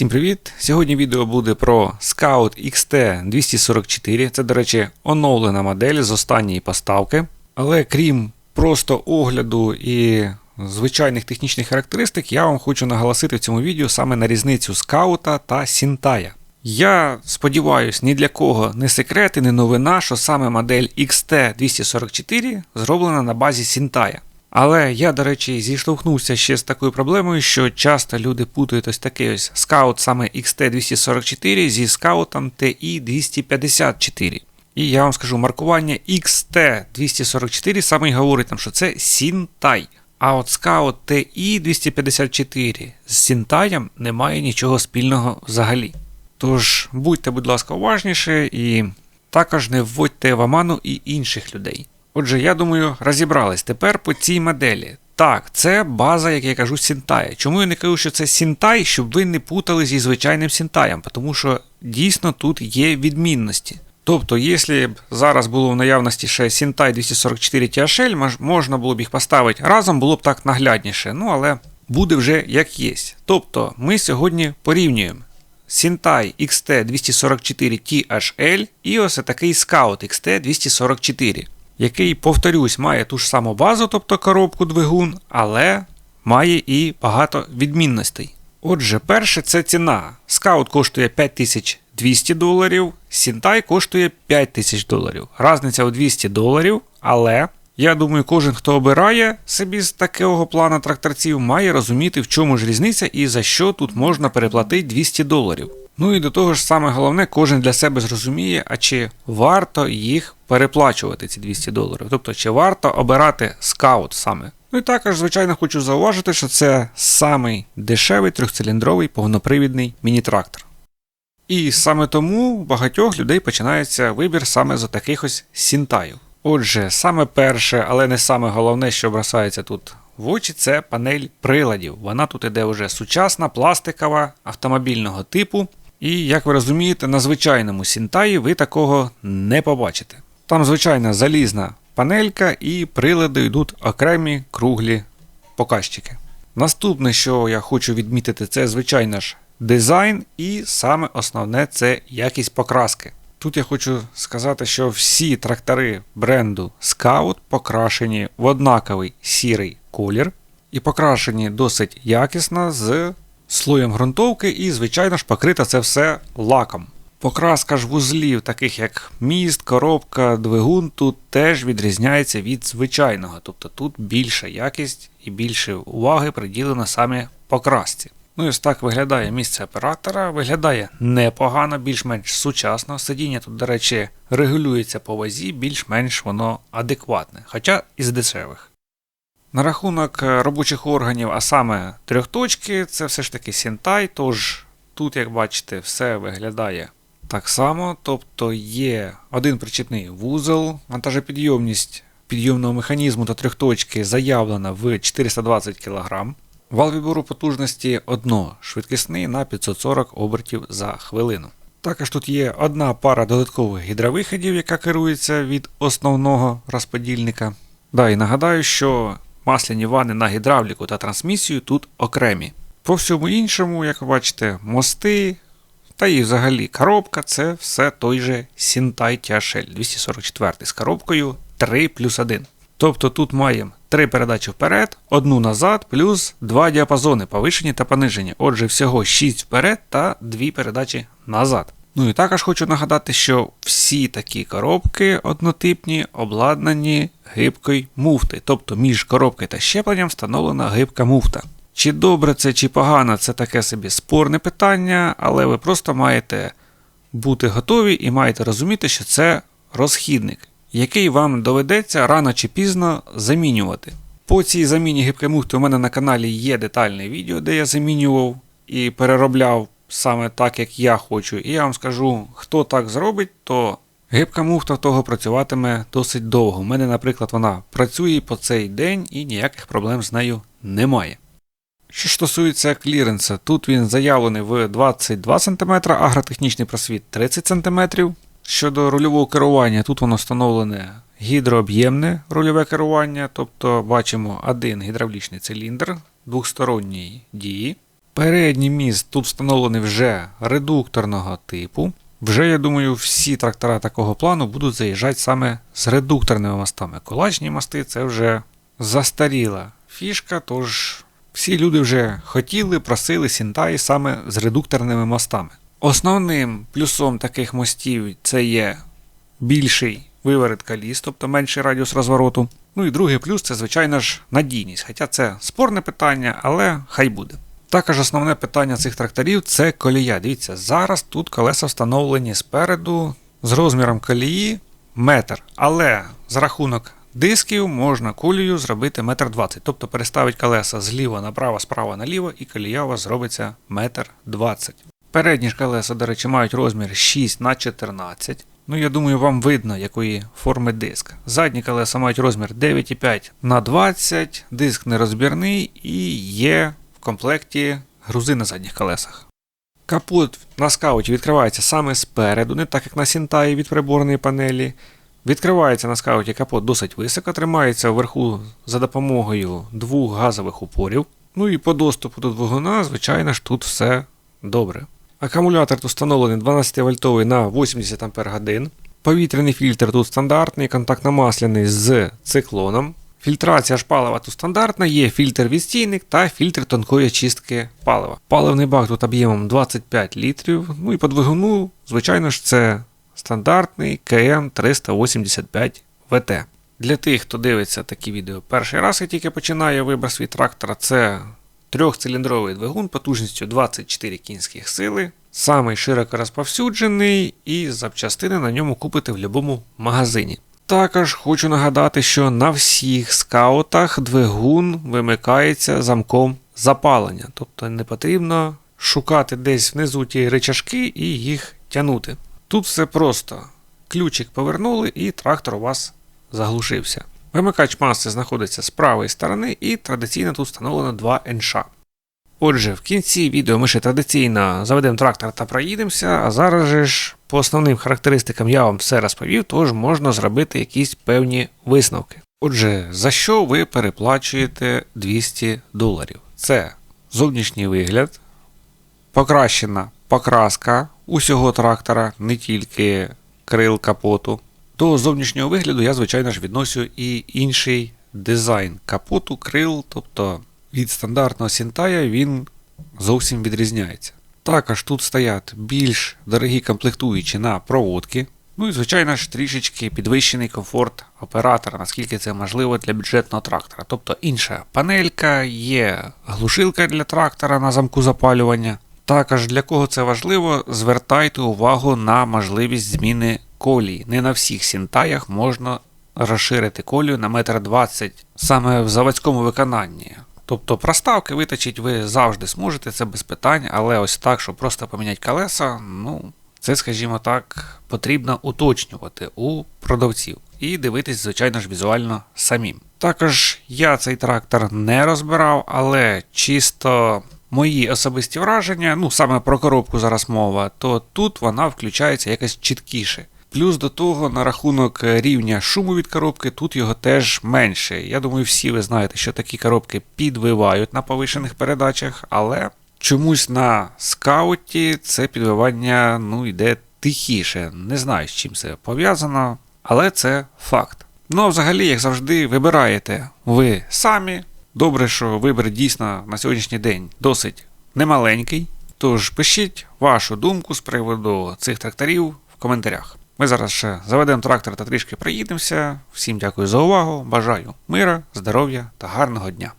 Всім привіт! Сьогодні відео буде про Scout XT244. Це, до речі, оновлена модель з останньої поставки. Але крім просто огляду і звичайних технічних характеристик, я вам хочу наголосити в цьому відео саме на різницю скаута та Сінтая. Я сподіваюся, ні для кого не секрет і не новина, що саме модель XT244 зроблена на базі Сінтая. Але я, до речі, зіштовхнувся ще з такою проблемою, що часто люди путають ось такий ось скаут саме XT244 зі скаутом TI254. І я вам скажу, маркування XT244 саме й говорить нам, що це Сінтай. А от скаут TI254 з Сінтаєм не має нічого спільного взагалі. Тож будьте, будь ласка, уважніші і також не вводьте в оману і інших людей. Отже, я думаю, розібрались тепер по цій моделі. Так, це база, як я кажу, Сінтая. Чому я не кажу, що це Сінтай, щоб ви не путали зі звичайним Сінтаєм, тому що дійсно тут є відмінності. Тобто, якщо б зараз було в наявності ще Сінтай 244 THL, можна було б їх поставити разом, було б так наглядніше. Ну, але буде вже як є. Тобто, ми сьогодні порівнюємо Сінтай XT244 THL і ось такий Scout XT244 який, повторюсь, має ту ж саму базу, тобто коробку двигун, але має і багато відмінностей. Отже, перше це ціна. Скаут коштує 5200 доларів, Сінтай коштує 5000 доларів. Разниця у 200 доларів, але я думаю, кожен, хто обирає собі з такого плану тракторців, має розуміти, в чому ж різниця і за що тут можна переплатити 200 доларів. Ну і до того ж, саме головне, кожен для себе зрозуміє, а чи варто їх переплачувати, ці 200 доларів. Тобто, чи варто обирати скаут саме. Ну і також, звичайно, хочу зауважити, що це самий дешевий трьохциліндровий повнопривідний міні-трактор. І саме тому у багатьох людей починається вибір саме з таких ось сінтаїв. Отже, саме перше, але не саме головне, що бросається тут в очі, це панель приладів. Вона тут іде вже сучасна, пластикова, автомобільного типу. І, як ви розумієте, на звичайному Сінтаї ви такого не побачите. Там звичайна залізна панелька і прилади йдуть окремі круглі показчики. Наступне, що я хочу відмітити, це, звичайно ж, дизайн, і саме основне це якість покраски. Тут я хочу сказати, що всі трактори бренду Scout покрашені в однаковий сірий колір, і покрашені досить якісно з слоєм ґрунтовки, і, звичайно ж, покрита це все лаком. Покраска ж вузлів, таких як міст, коробка, двигун, тут теж відрізняється від звичайного. Тобто тут більша якість і більше уваги приділено саме покрасці. Ну і ось так виглядає місце оператора. Виглядає непогано, більш-менш сучасно. Сидіння тут, до речі, регулюється по вазі, більш-менш воно адекватне, хоча із дешевих. На рахунок е, робочих органів, а саме трьохточки, це все ж таки Сінтай, тож тут, як бачите, все виглядає так само. Тобто є один причепний вузол, вантажопідйомність підйомного механізму та трьохточки заявлена в 420 кг. Вал відбору потужності одно швидкісний на 540 обертів за хвилину. Також тут є одна пара додаткових гідровиходів, яка керується від основного розподільника. Да, і нагадаю, що масляні вани на гідравліку та трансмісію тут окремі. По всьому іншому, як ви бачите, мости та і взагалі коробка це все той же Sintai THL 244 з коробкою 3 плюс 1. Тобто тут маємо 3 передачі вперед, одну назад, плюс 2 діапазони повишені та понижені. Отже, всього 6 вперед та 2 передачі назад. Ну і також хочу нагадати, що всі такі коробки однотипні обладнані гибкою муфти, тобто між коробкою та щепленням встановлена гибка муфта. Чи добре це, чи погано, це таке собі спорне питання, але ви просто маєте бути готові і маєте розуміти, що це розхідник, який вам доведеться рано чи пізно замінювати. По цій заміні гибкої муфти у мене на каналі є детальне відео, де я замінював і переробляв саме так, як я хочу. І я вам скажу, хто так зробить, то гибка муфта того працюватиме досить довго. У мене, наприклад, вона працює по цей день і ніяких проблем з нею немає. Що стосується кліренса, тут він заявлений в 22 см, агротехнічний просвіт 30 см. Щодо рульового керування, тут воно встановлене гідрооб'ємне рульове керування, тобто бачимо один гідравлічний циліндр двохсторонньої дії. Передній міст тут встановлений вже редукторного типу. Вже, я думаю, всі трактора такого плану будуть заїжджати саме з редукторними мостами. Кулачні мости це вже застаріла фішка, тож всі люди вже хотіли, просили Сінтай саме з редукторними мостами. Основним плюсом таких мостів це є більший виворот коліс, тобто менший радіус розвороту. Ну і другий плюс це, звичайно ж, надійність. Хоча це спорне питання, але хай буде. Також основне питання цих тракторів це колія. Дивіться, зараз тут колеса встановлені спереду з розміром колії метр. Але за рахунок дисків можна колію зробити метр двадцять. Тобто переставити колеса зліва направо, справа наліво, і колія у вас зробиться метр двадцять. Передні ж колеса, до речі, мають розмір 6 на 14. Ну, я думаю, вам видно, якої форми диск. Задні колеса мають розмір 9,5 на 20, диск нерозбірний і є в комплекті грузи на задніх колесах. Капот на скауті відкривається саме спереду, не так як на Сінтаї від приборної панелі. Відкривається на скауті капот досить високо, тримається вверху за допомогою двох газових упорів. Ну і по доступу до двигуна, звичайно ж, тут все добре. Акумулятор тут встановлений 12 вольтовий на 80 Ах. Повітряний фільтр тут стандартний, контактно-масляний з циклоном. Фільтрація ж палива тут стандартна, є фільтр відстійник та фільтр тонкої очистки палива. Паливний бак тут об'ємом 25 літрів. Ну і по двигуну, звичайно ж, це стандартний КМ 385 ВТ. Для тих, хто дивиться такі відео перший раз і тільки починає вибір свій трактора, це трьохциліндровий двигун потужністю 24 кінських сили, самий широко розповсюджений, і запчастини на ньому купите в будь-якому магазині. Також хочу нагадати, що на всіх скаутах двигун вимикається замком запалення, тобто не потрібно шукати десь внизу ті речашки і їх тягнути. Тут все просто. Ключик повернули і трактор у вас заглушився. Вимикач маси знаходиться з правої сторони і традиційно тут встановлено два НШ. Отже, в кінці відео ми ще традиційно заведемо трактор та проїдемося, а зараз же ж по основним характеристикам я вам все розповів, тож можна зробити якісь певні висновки. Отже, за що ви переплачуєте 200 доларів? Це зовнішній вигляд, покращена покраска усього трактора, не тільки крил капоту. До зовнішнього вигляду я, звичайно ж, відносю і інший дизайн капоту, крил, тобто від стандартного Сінтая він зовсім відрізняється. Також тут стоять більш дорогі комплектуючі на проводки. Ну і, звичайно ж, трішечки підвищений комфорт оператора, наскільки це можливо для бюджетного трактора. Тобто інша панелька, є глушилка для трактора на замку запалювання. Також для кого це важливо, звертайте увагу на можливість зміни колії. Не на всіх сінтаях можна розширити колію на 1,20 м саме в заводському виконанні. Тобто проставки виточить ви завжди зможете, це без питань, але ось так, щоб просто поміняти колеса, ну, це, скажімо так, потрібно уточнювати у продавців і дивитись, звичайно ж, візуально самим. Також я цей трактор не розбирав, але чисто мої особисті враження, ну саме про коробку зараз мова, то тут вона включається якось чіткіше. Плюс до того, на рахунок рівня шуму від коробки, тут його теж менше. Я думаю, всі ви знаєте, що такі коробки підвивають на повишених передачах, але чомусь на скауті це підвивання ну, йде тихіше. Не знаю, з чим це пов'язано, але це факт. Ну а взагалі, як завжди, вибираєте ви самі. Добре, що вибір дійсно на сьогоднішній день досить немаленький. Тож пишіть вашу думку з приводу цих тракторів в коментарях. Ми зараз ще заведемо трактор та трішки приїдемося. Всім дякую за увагу. Бажаю мира, здоров'я та гарного дня.